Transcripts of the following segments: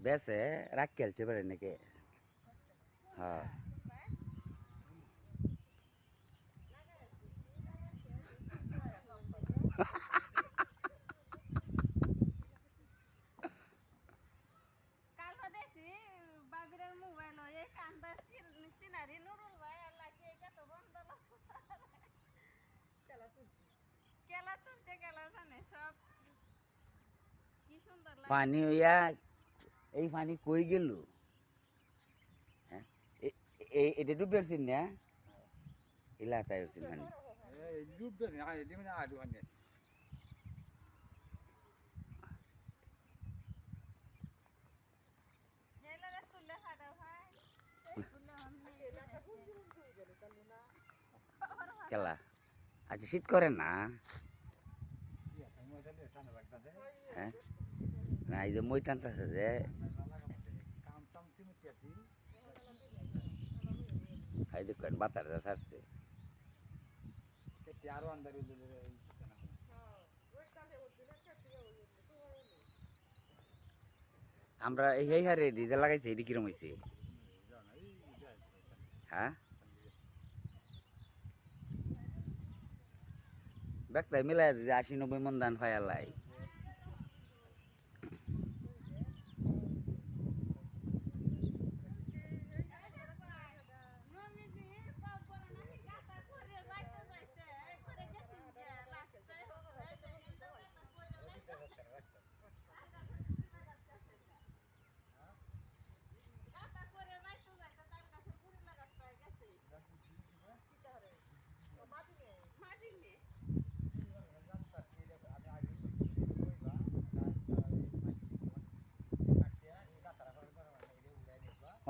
বেসে রাখ খেলছে পারে নাকি? হ্যাঁ। কালকে দেখছি বাবিরের মোবাইল এই কান্দার সিনারি নুরুল ভাই আর লাগিয়ে কত বন্ধ। কেলা তুলছে। সব। কি সুন্দর পানি হইয়া এই পানি কই গেল? হ্যাঁ? এটা ডুবে আসছেন না? এলাকায় আসছেন পানি খেলা আচ্ছা শীত করে না? হ্যাঁ? এই যে মই টানতেছে যে। এই দেখেন বাতার যা ছাড়ছে। আমরা এই হারে ডিজেল লাগাইছি এটি কিরম হয়েছে হ্যাঁ ব্যাগটাই মিলাই আশি নব্বই মন দান ফায়ালাই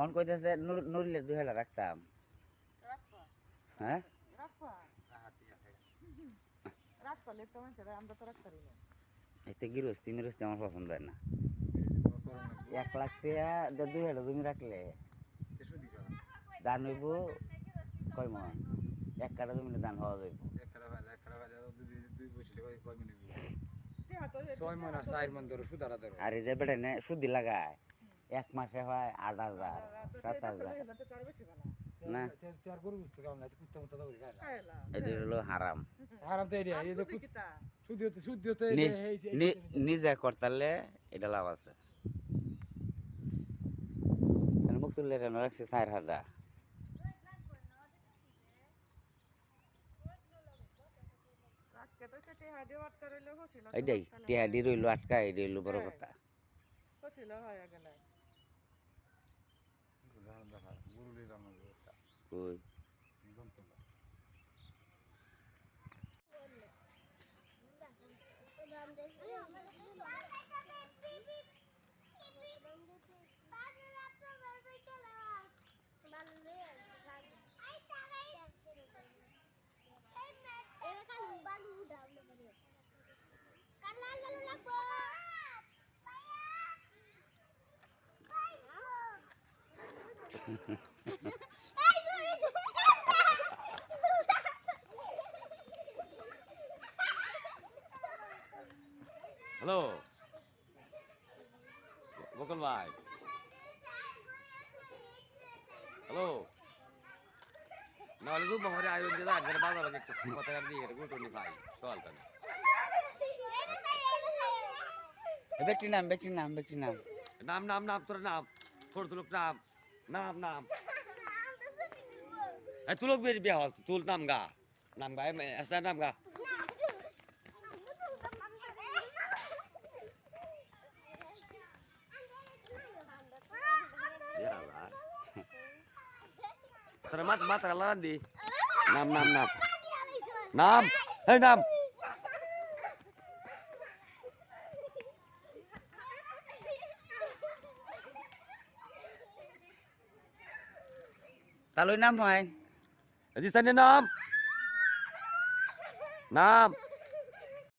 অন কইতেছে নুরিলে দুই হাজার রাখতাম। হ্যাঁ? এতে গিরস্তি মিরস্তি আমার পছন্দ হয় না। এক লাখ টাকা দুই হাজার জমি রাখলে দান হইব কয় মন? এক কাটা জমিতে দান হওয়া যাইব। ছয় মন আর চার মন ধরো সুদারা ধরো। আর এই যে বেটা নে সুদি লাগায়। এক মাসে হয় আট হাজার, সাত হাজার। না। এটা হলো হারাম। নিজে করতালে এটা লাভ আছে। মুখ তুললে রাখছে চার হাজার। এইটাই, টিহাডি রইল আটকা রইল বড় কথা। কই হ্যালো বকুল ভাই হ্যালো নাহলে রূপ মহরে আয়োজন দিয়ে যান বাজার একটু কথা দিয়ে গুটুনি ভাই চল তাহলে ব্যক্তি নাম ব্যক্তি নাম ব্যক্তি নাম নাম নাম নাম তোর নাম তোর তুলক নাম নাম নাম এই তুলক বের বিয়া হল তুল নাম গা নাম গা এসা নাম গা Selamat mat lalan di. Nam nam nam. Nam. Hei nam. তালই নাম হয় sana nam. Nam.